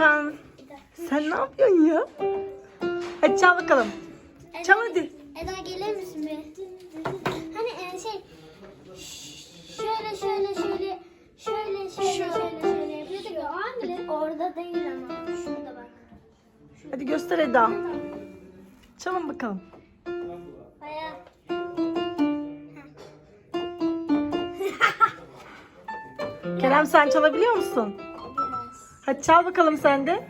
Furkan. Sen ne yapıyorsun ya? Hadi çal bakalım. Çal hadi. Eda gelir misin bir? Hani e, şey şöyle şöyle şöyle şöyle şöyle şöyle şöyle yapıyorduk ya. Anne. Orada değil ama. Şurada bak. Hadi göster Eda. Çalın bakalım. Kerem sen çalabiliyor musun? Hadi çal bakalım sen de.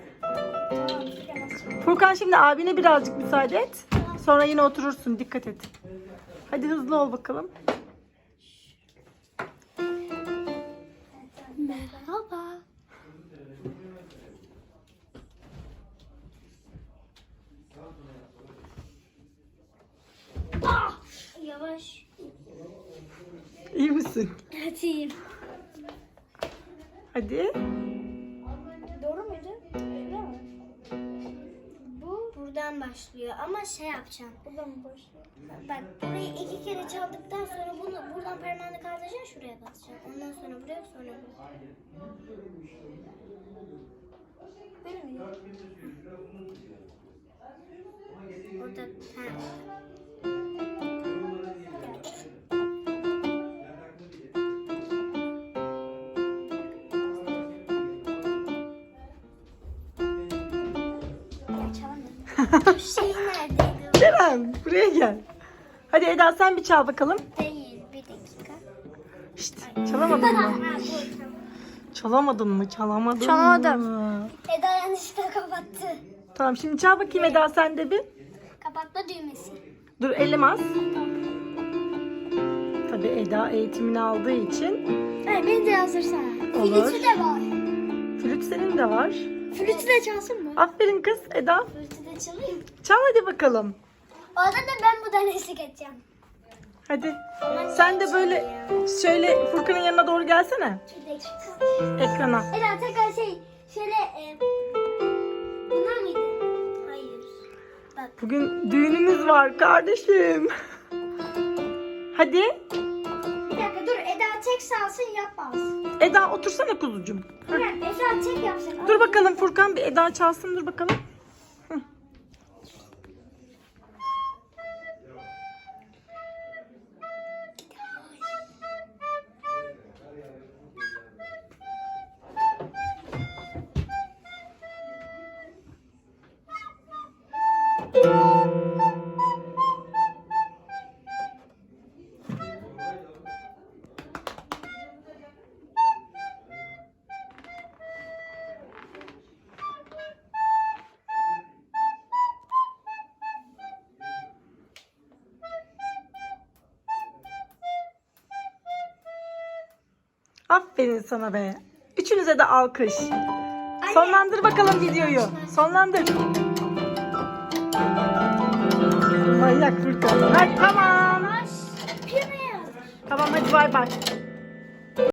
Furkan şimdi abine birazcık müsaade et. Sonra yine oturursun. Dikkat et. Hadi hızlı ol bakalım. Merhaba. Ah! Yavaş. İyi misin? Atayım. Hadi. Buradan başlıyor ama şey yapacağım. Buradan mı başlıyor? Bak burayı iki kere çaldıktan sonra bunu buradan parmağını kaldıracaksın şuraya basacaksın. Ondan sonra buraya sonra buraya. Böyle mi? Orada ha. Şey neredeydi? Kerem buraya gel. Hadi Eda sen bir çal bakalım. Değil. Bir dakika. Şşt, çalamadın Ha, mı? Çalamadın mı? Çalamadın Çalamadım. mı? Eda yanlışlıkla kapattı. Tamam şimdi çal bakayım Eda sen de bir. Kapatma düğmesi. Dur elim az. Tabii Eda eğitimini aldığı için. Evet, beni de yazdırsana. Olur. Flütü de var. Flüt senin de var. Flütü de çalsın mı? Aferin kız Eda. Flütü de çalayım. Çal hadi bakalım. Orada da ben buradan eşlik edeceğim. Hadi. Sen de böyle şöyle Furkan'ın yanına doğru gelsene. Ekrana. Eda tekrar şey, şöyle... E, bunlar mıydı? Hayır. Bak. Bugün düğünümüz var kardeşim. Hadi. Bir dakika dur. Eda tek salsın yapmaz. Eda otursana kuzucuğum. Eda tek yapsın. Dur bakalım Furkan bir Eda çalsın dur bakalım. Aferin sana be. Üçünüze de alkış. Sonlandır bakalım videoyu. Sonlandır. Manyak Furkan. Hadi tamam. Tamam hadi bay bay.